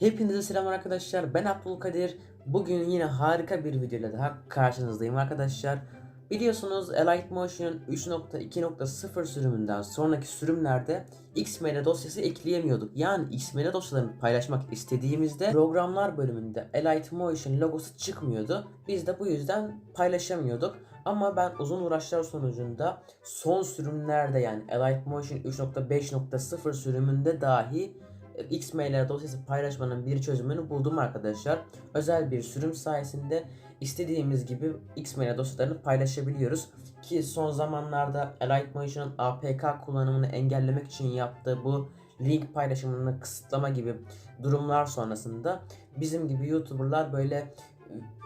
Hepinize selamlar arkadaşlar. Ben Abdülkadir. Bugün yine harika bir videoyla daha karşınızdayım arkadaşlar. Biliyorsunuz Elite Motion'un 3.2.0 sürümünden sonraki sürümlerde XML dosyası ekleyemiyorduk. Yani XML dosyalarını paylaşmak istediğimizde programlar bölümünde Elite Motion logosu çıkmıyordu. Biz de bu yüzden paylaşamıyorduk. Ama ben uzun uğraşlar sonucunda son sürümlerde yani Elite Motion 3.5.0 sürümünde dahi XML dosyası paylaşmanın bir çözümünü buldum arkadaşlar. Özel bir sürüm sayesinde istediğimiz gibi XML dosyalarını paylaşabiliyoruz. Ki son zamanlarda Elite Motion'un APK kullanımını engellemek için yaptığı bu link paylaşımını kısıtlama gibi durumlar sonrasında bizim gibi YouTuber'lar böyle e,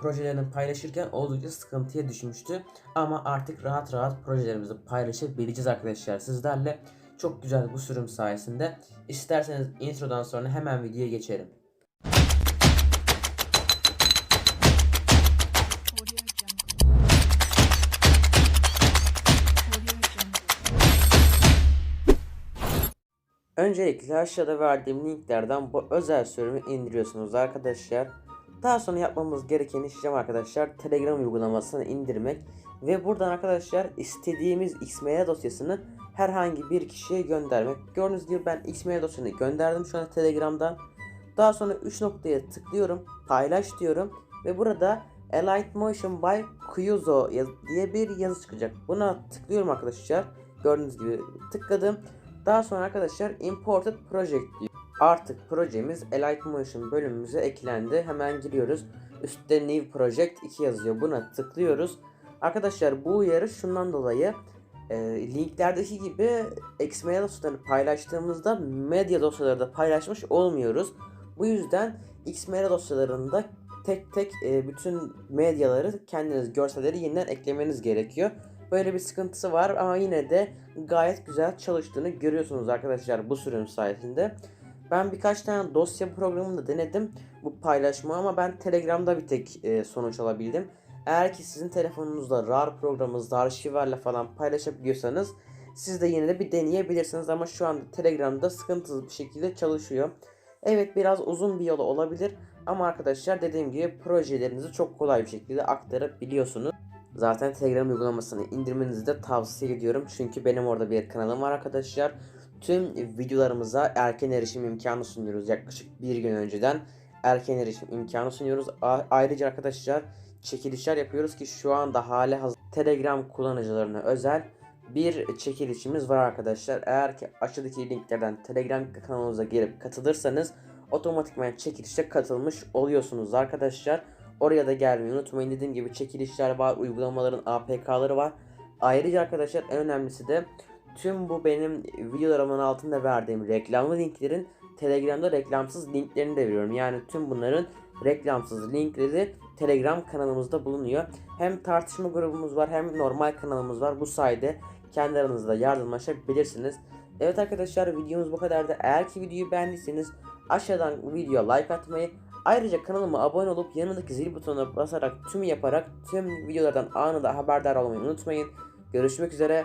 projelerini paylaşırken oldukça sıkıntıya düşmüştü. Ama artık rahat rahat projelerimizi paylaşabileceğiz arkadaşlar sizlerle. Çok güzel bu sürüm sayesinde. İsterseniz introdan sonra hemen videoya geçelim. Öncelikle aşağıda verdiğim linklerden bu özel sürümü indiriyorsunuz arkadaşlar. Daha sonra yapmamız gereken işlem arkadaşlar Telegram uygulamasını indirmek ve buradan arkadaşlar istediğimiz XML dosyasını herhangi bir kişiye göndermek. Gördüğünüz gibi ben XML dosyasını gönderdim şu an Telegram'dan. Daha sonra 3 noktaya tıklıyorum, paylaş diyorum ve burada Elite Motion by Kyuzo diye bir yazı çıkacak. Buna tıklıyorum arkadaşlar. Gördüğünüz gibi tıkladım. Daha sonra arkadaşlar Imported Project diyor. Artık projemiz Elite Motion bölümümüze eklendi. Hemen giriyoruz. Üstte New Project 2 yazıyor. Buna tıklıyoruz. Arkadaşlar bu uyarı şundan dolayı e, linklerdeki gibi XML dosyalarını paylaştığımızda medya dosyaları da paylaşmış olmuyoruz. Bu yüzden XML dosyalarında tek tek e, bütün medyaları kendiniz görselleri yeniden eklemeniz gerekiyor. Böyle bir sıkıntısı var ama yine de gayet güzel çalıştığını görüyorsunuz arkadaşlar bu sürüm sayesinde. Ben birkaç tane dosya programını da denedim bu paylaşma ama ben Telegram'da bir tek e, sonuç alabildim. Eğer ki sizin telefonunuzda RAR programınızda arşivlerle falan paylaşabiliyorsanız siz de yine de bir deneyebilirsiniz ama şu anda Telegram'da sıkıntısız bir şekilde çalışıyor. Evet biraz uzun bir yolu olabilir ama arkadaşlar dediğim gibi projelerinizi çok kolay bir şekilde aktarabiliyorsunuz. Zaten Telegram uygulamasını indirmenizi de tavsiye ediyorum. Çünkü benim orada bir kanalım var arkadaşlar. Tüm videolarımıza erken erişim imkanı sunuyoruz. Yaklaşık bir gün önceden erken erişim imkanı sunuyoruz. A- ayrıca arkadaşlar çekilişler yapıyoruz ki şu anda hali hazır Telegram kullanıcılarına özel bir çekilişimiz var arkadaşlar. Eğer ki aşağıdaki linklerden Telegram kanalımıza gelip katılırsanız otomatikman çekilişe katılmış oluyorsunuz arkadaşlar. Oraya da gelmeyi unutmayın. Dediğim gibi çekilişler var, uygulamaların APK'ları var. Ayrıca arkadaşlar en önemlisi de tüm bu benim videolarımın altında verdiğim reklamlı linklerin Telegram'da reklamsız linklerini de veriyorum. Yani tüm bunların reklamsız linkleri Telegram kanalımızda bulunuyor. Hem tartışma grubumuz var hem normal kanalımız var. Bu sayede kendi aranızda yardımlaşabilirsiniz. Evet arkadaşlar videomuz bu kadardı. Eğer ki videoyu beğendiyseniz aşağıdan videoya like atmayı Ayrıca kanalıma abone olup yanındaki zil butonuna basarak tüm yaparak tüm videolardan anında haberdar olmayı unutmayın. Görüşmek üzere.